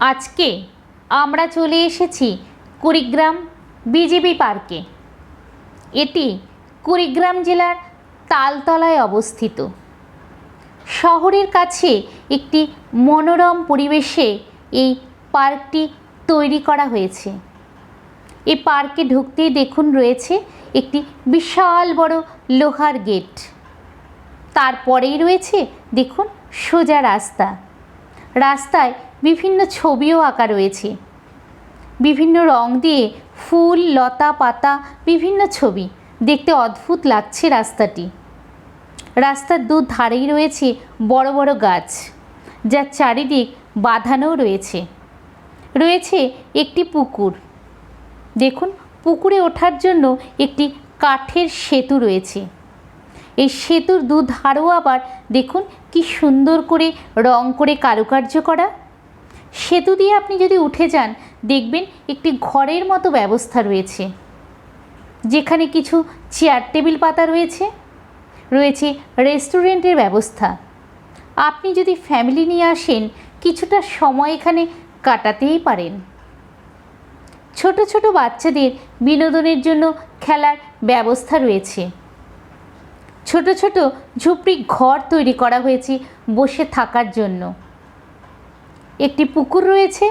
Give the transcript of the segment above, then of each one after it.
আজকে আমরা চলে এসেছি কুড়িগ্রাম বিজিবি পার্কে। এটি কুড়িগ্রাম জেলার তালতলায় অবস্থিত। শহরের কাছে একটি মনোরম পরিবেশে এই পার্কটি তৈরি করা হয়েছে। এই পার্কে ঢুকতেই দেখুন রয়েছে একটি বিশাল বড় লোহার গেট। তারপরেই রয়েছে দেখুন সোজা রাস্তা। রাস্তায় বিভিন্ন ছবিও আঁকা রয়েছে। বিভিন্ন রং দিয়ে ফুল, লতা, পাতা, বিভিন্ন ছবি। দেখতে অদ্ভুত লাগছে রাস্তাটি। রাস্তার দু ধারেই রয়েছে বড় বড় গাছ, যার চারিদিক বাঁধানোও রয়েছে। রয়েছে একটি পুকুর। দেখুন, পুকুরে ওঠার জন্য একটি কাঠের সেতু রয়েছে। এই সেতুর দু ধারও আবার দেখুন কি সুন্দর করে রং করে কারুকার্য করা। সেতু দিয়ে আপনি যদি উঠে যান, দেখবেন একটি ঘরের মতো ব্যবস্থা রয়েছে। যেখানে কিছু চেয়ার টেবিল পাতা রয়েছে। রয়েছে রেস্টুরেন্টের ব্যবস্থা। আপনি যদি ফ্যামিলি নিয়ে আসেন, কিছুটা সময় এখানে কাটাতেই পারেন। ছোট ছোট বাচ্চাদের বিনোদনের জন্য খেলার ব্যবস্থা রয়েছে। ছোট ছোট ঝুপড়ি ঘর তৈরি করা হয়েছে বসে থাকার জন্য। একটি পুকুর রয়েছে,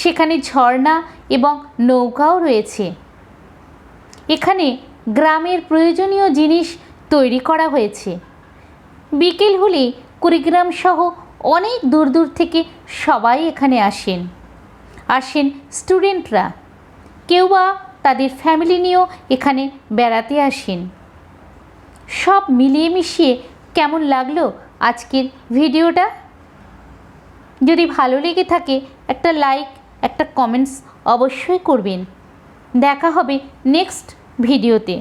সেখানে ঝর্ণা এবং নৌকাও রয়েছে। এখানে গ্রামের প্রয়োজনীয় জিনিস তৈরি করা হয়েছে। বিকেল হলে কুড়িগ্রাম সহ অনেক দূর দূর থেকে সবাই এখানে আসেন। আসেন স্টুডেন্টরা। কেউ বা তাদের ফ্যামিলি নিয়েও এখানে বেড়াতে আসেন। সব মিলিয়ে মিশিয়ে কেমন লাগল আজকের ভিডিওটা? যদি ভালো লেগে থাকে একটা লাইক একটা কমেন্টস অবশ্যই করবেন। দেখা হবে নেক্সট ভিডিওতে